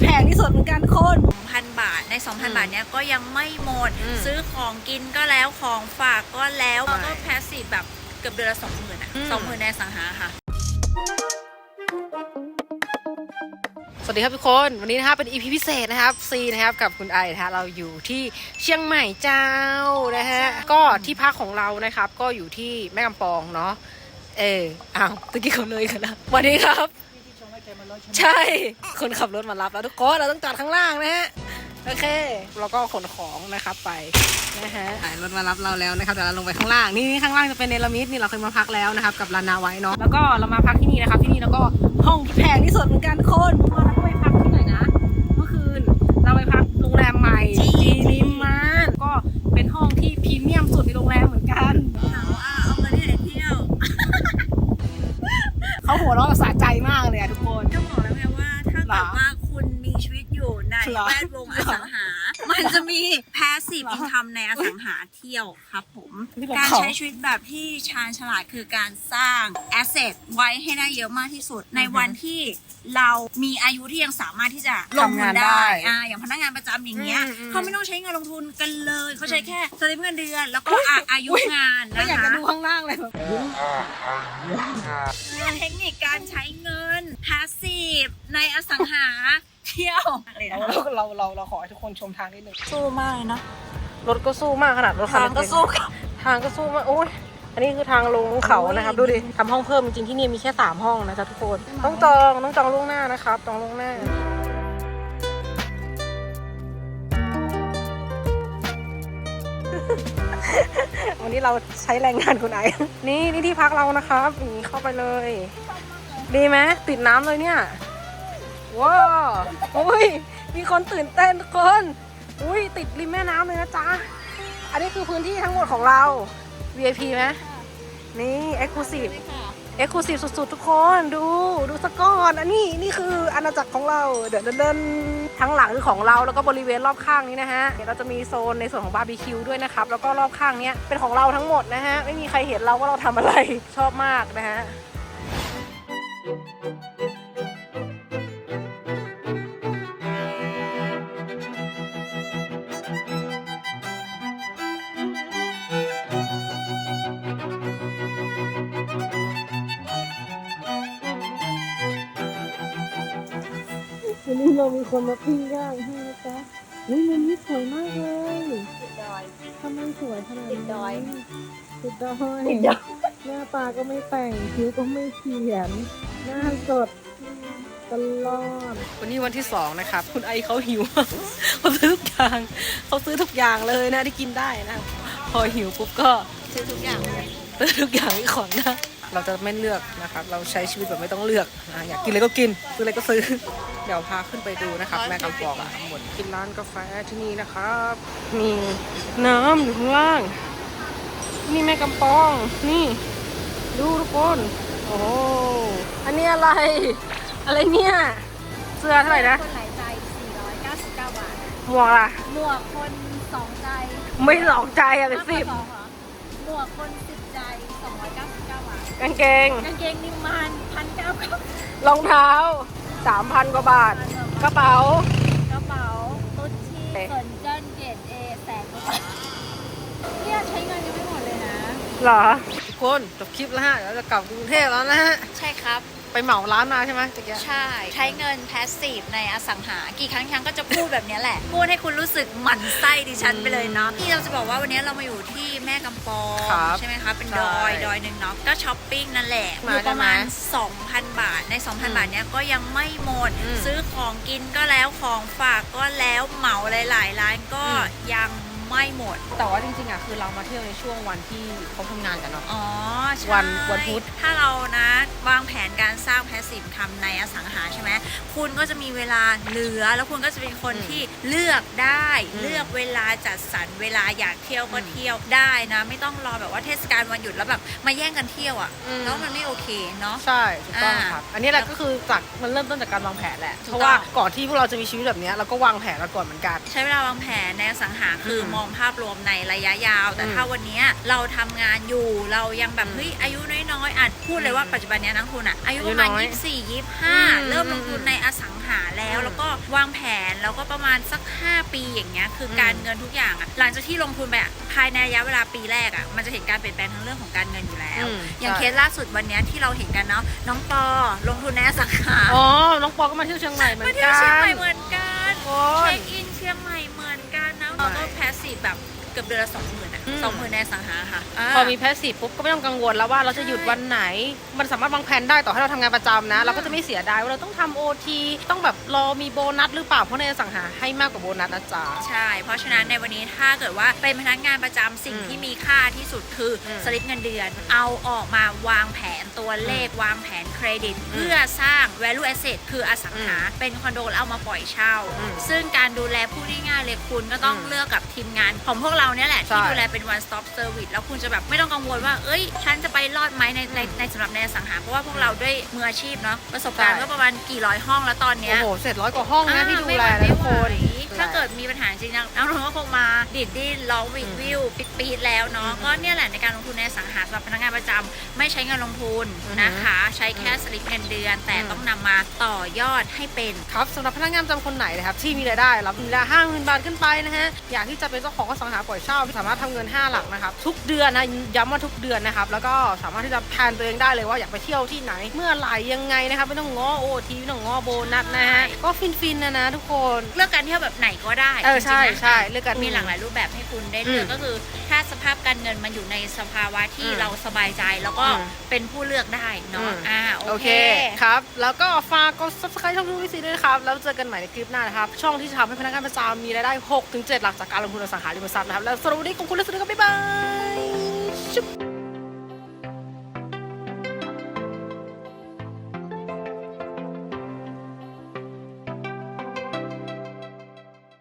แพงที่สุดเหมือนกันคน2,000 บาทใน 2,000 บาทเนี้ยก็ยังไม่หมด อืมซื้อของกินก็แล้วของฝากก็แล้วใช่แล้วก็แพสซีฟแบบเกือบเดือนละ20,000อะอืม20,000ในอสังหาค่ะ สวัสดีครับทุกคนวันนี้นะครับเป็น EP พิเศษนะครับซีนะครับกับคุณไอนะฮะเราอยู่ที่เชียงใหม่เจ้านะฮะก็ที่พักของเรานะครับ ก็อยู่ที่แม่กำปองเนาะเอออ้าวตะกี้เขาเลยกันแล้วสวัสดีครับ ใช่ คนขับรถมารับแล้วทุกคนเราต้องจอดข้างล่างนะฮะ โอเค เราก็ขนของนะครับไปนะฮะรถมารับเราแล้วนะครับเดี๋ยวเราลงไปข้างล่าง นี่นี่ข้างล่างจะเป็นเนลมิดนี่เราเคยมาพักแล้วนะครับ กับลานาไว้เนาะ แล้วก็เรามาพักที่นี่นะครับ ที่นี่แล้วก็ห้องที่แพงที่สุดเหมือนกันคนเมื่อวานเราก็ไปพักที่ไหนนะ เมื่อคืนเราไปพักโรงแรมใหม่จีจีนิมมานก็เป็นห้องที่พรีเมียมสุดในโรงแรมเหมือนกันเอาอะเอาเงินที่ไหนเที่ยวเขาหัวเราะสะใจมากเลยอะทุกคนก็ อยู่ในหรอ แวดวงอสังหา มันจะมี passive income ในอสังหาเที่ยวครับผม นี่ของการเขา ใช้ชีวิตแบบที่ชาญฉลาดคือการสร้าง asset ไว้ให้ได้เยอะมากที่สุด ในวันที่เรามีอายุที่ยังสามารถที่จะลงทุนทำงานได้ได้อ่าอย่างพนักงานประจำอย่างเงี้ยอืมอืมเขาไม่ต้องใช้เงินลงทุนกันเลยเขาใช้แค่สลิปเงินเดือน แล้วก็อะอายุงานก็นะอยากคะจะดูข้างล่างเลยแบบเทคนิคการใช้เงิน passive ในอสังหา เที่ยวอะไรเรานะเราเราเราขอให้ทุกคนชมทางนิดนึงสู้มากเลยเนาะรถก็สู้มากขนาดรถคันทางเล็ก็สู้กับทางก็สู้มากโอ้ยอันนี้คือทางลงเขานะครับ ดูดิทำห้องเพิ่มจริงๆที่นี่มีแค่สามห้องนะจ๊ะทุกคนต้องจองต้องจองล่วงหน้านะครับจองล่วงหน้าวันนี้เราใช้แรงงานคุณไอนี่นี่ที่พักเรานะครับอย่างนี้เข้าไปเลย ดีไหมติดน้ำเลยเนี่ย ว้าวอุ้ย มีคนตื่นเต้นทุกคน อุ้ยติดริมแม่น้ำเลยนะจ๊ะ อันนี้คือพื้นที่ทั้งหมดของเรา VIP ไหมนี่ Exclusive Exclusive สุดๆ ทุกคนดูดูสกก่อนอันนี้นี่คืออาณาจักรของเราเดินเดินทั้งหลังคือของเราแล้วก็บริเวณรอบข้างนี้นะฮะเดี๋ยวเราจะมีโซนในส่วนของบาร์บีคิวด้วยนะครับ แล้วก็รอบข้างนี้เป็นของเราทั้งหมดนะฮะ ไม่มีใครเห็นเราว่าเราทำอะไรชอบมากนะฮะ วันนี้เรามีคนมาปิ้งย่างให้นะจ๊ะอุ้ยมุมนี้สวยมากเลยทำไมสวยขนาดนี้ติดดอยติดดอยหน้าตาก็ไม่แต่งคิ้วก็ไม่เขียน หน้าสดตลอดวันนี้วันที่สองนะครับ คุณไอเขาหิวเขาซื้อทุกอย่างเขาซื้อทุกอย่างเลยนะที่กินได้นะ พอหิวปุ๊บก็ ซื้อทุกอย่างเลยซื้อทุกอย่างที่ของนะ เราจะไม่เลือกนะครับ เราใช้ชีวิตแบบไม่ต้องเลือกนะอยากกินอะไรก็กิน ซื้ออะไรก็ซื้อ เดี๋ยวพาขึ้นไปดูนะครับ แม่กำปองทั้งหมดกินร้านกาแฟที่นี่นะครับ มีน้ำอยู่ข้างล่าง นี่แม่กำปอง นี่ ดูทุกคน โอ้โหอันนี้อะไร อะไรเนี่ย เสื้อเท่าไหร่นะ คนหลายใจ 499 บาท หมวกล่ะ หมวกคนสองใจไม่หลอกใจอะเป็นสิบมากกว่าสองเหรอ หมวกคนสิบใจ299บาทกางเกง กางเกงนิมมานพันเก้ารองเท้าสามพันกว่าบาท กระเป๋า กระเป๋าตุ๊ดชีเอ๊ะ เขินเจิ้นเกรดเอแสนกว่าบาทเนี่ยใช้เงินยังไม่หมดเลยนะ เหรอ ทุกคนจบคลิปแล้วฮะเราจะกลับกรุงเทพแล้วนะฮะ ใช่ครับ ไปเหมาร้านมาใช่ไหมตะกี้ใช่ ใช้เงินแพสซีฟในอสังหา กี่ครั้งครั้งก็จะพูดแบบเนี้ยแหละ พูดให้คุณรู้สึกหมั่นไส้ดิฉันไปเลยเนาะที่เราจะบอกว่าวันนี้เรามาอยู่ที่แม่กำปองครับใช่ไหมคะเป็นใช่ดอยดอยหนึ่งเนาะก็ช้อปปิ้งนั่นแหละอมายู่ประมาณได้ไหม2,000 บาทในอืม2,000 บาทเนี้ยก็ยังไม่หมดอืมซื้อของกินก็แล้วของฝากก็แล้วเหมาหลายๆร้านก็อืมยังไม่หมด แต่ว่าจริงๆอะคือเรามาเที่ยวในช่วงวันที่เขาทำงานกันเนาะอ๋อใช่ วันวันพุธ ถ้าเรานะวางแผนการสร้างแพสซีฟทำในอสังหาใช่ไหมคุณก็จะมีเวลาเหลือ แล้วคุณก็จะเป็นคนอืมที่เลือกได้อืมเลือกเวลาจัดสรรเวลาอยากเที่ยวก็อืมเที่ยวได้นะ ไม่ต้องรอแบบว่าเทศกาลวันหยุดแล้วแบบมาแย่งกันเที่ยวอะ่ะอืมแล้วมันไม่โอเคเนาะใช่ถูกต้องอ่าครับอันนี้แหละก็คือจากมันเริ่มต้นจากการวางแผนแหละถูกเพราะว่าต้องก่อนที่พวกเราจะมีชีวิตแบบเนี้ยเราก็วางแผนกันก่อนเหมือนกัน ใช้เวลาวางแผนในอสังหาคืออมมองภาพรวมในระยะยาว แต่อืมถ้าวันเนี้ยเราทำงานอยู่เรายังแบบอืมเฮ้ยอายุน้อยๆอาจพูดเลยว่าอืมปัจจุบันเนี้ยนักทุนอะอายุอายุประมาณน้อยยี่สี่ยี่อืห้ามเริ่มลงทุนอืมในอสังหาแล้ว อืมแล้วก็วางแผแล้วก็ประมาณสัก 5 ปีอย่างเงี้ยคืออม การเงินทุกอย่างอะหลังจากที่ลงทุนไปอะภายในระยะเวลาปีแรกอะมันจะเห็นการเปลี่ยนแปลงทั้งเรื่องของการเงินอยู่แล้ว อืมอย่างใช่เคสล่าสุดวันเนี้ยที่เราเห็นกันเนาะน้องปอลงทุนในอสังหาอ๋อ น้องปอก็มาเที่ยวเชียงใหม่เหมือนมากันเที่ยวเชียงใหม่เหมือนกันโอ้ยเช็คอินเชียง ซีฟแบบเกือบเดือนละสองหมื่นอะอืม สองหมื่นในอสังหาค่ะาพอมีแพสซีฟปุ๊บก็ไม่ต้องกังวลแล้วว่าเราจะหยุดวันไหน มันสามารถวางแผนได้ต่อให้เราทำงานประจำนะ เราก็จะไม่เสียดายว่าเราต้องทำโอทีต้องแบบรอมีโบนัสหรือเปล่าเพราะในอสังหาให้มากกว่าโบนัสนะจ๊ะ ใช่ เพราะฉะนั้นในวันนี้ถ้าเกิดว่าเป็นพนักงานประจำสิ่งอืมที่มีค่าที่สุดคืออมสลิปเงินเดือน เอาออกมาวางแผนตัวเลขวางแผนเครดิตอืมเพื่อสร้าง value asset คืออสังหา เป็นคอนโดแล้วเอามาปล่อยเช่า อืมซึ่งการดูแลผู้ที่ง่ายเลยคุณก็ต้องอืม เลือกกับทีมงานของพวกเราเนี่ยแหละใช่ที่ดูแลเป็น one stop service แล้วคุณจะแบบไม่ต้องกังวลว่า เอ้ย ฉันจะไปรอดไหมในในในสำหรับในอสังหา เพราะว่าพวกเราด้วยมืออาชีพเนาะประสบการณ์ใช่ก็ประมาณกี่ร้อยห้องแล้วตอนเนี้โอ้ยโหเสร็จร้อยกว่าห้องนะที่ดูแลอ่านะทุกคนไม่ไหวถ้าเกิดมีปัญหาจริงนะน้องๆก็คงมาดิดดิ้นร้องวิดวิวปิดปีดแล้วเนาะอืมก็เนี่ยแหละในการลงทุนในอสังหาสำหรับพนักงานประจำไม่ใช้เงินลงทุนอือฮึนะคะ ใช้แค่สลิปเงินเดือน แต่อืมต้องนำมาต่อยอดให้เป็นครับสำหรับพนักงานประจำคนไหนนะครับที่มีรายได้รับรายได้ห้าหมื่นบาทขึ้นไปนะฮะอยากที่จะเป็นเจ้าของอสังหาปล่อยเช่าสามารถทำเงิน 5 หลักนะครับทุกเดือนนะย้ำว่าทุกเดือนนะครับแล้วก็สามารถที่จะแพลนตัวเองได้เลยว่าอยากไปเที่ยวที่ไหน เมื่อไหร่ยังไงนะครับไม่ต้องง้อโอทีไม่ต้องง้อโบนัสนะฮะใช่ก็ฟินๆนะนะทุกคนเลือกการเที่ยวแบบไหนก็ได้เออใช่จริงๆนะใช่เลือกกันมีหลากหลายรูปแบบให้คุณได้เลือกอืมก็คือ ถ้าสภาพการเงินมันอยู่ในสภาวะที่อืมเราสบายใจแล้วก็อืมเป็นผู้เลือกได้เนาะอืมอ่าโอโอเคเคครับ แล้วก็ฝากกด subscribe ช่องทูวิซีด้วยนะครับแล้วเจอกันใหม่ในคลิปหน้านะครับช่องที่จะทำให้พนักงานประจำมีรายได้6-7หลักจากการลงทุนอสังหาริมทรัพย์นะครับ แล้วสรุปวันนี้ขอบคุณและสวัสดีครับบ๊ายบาย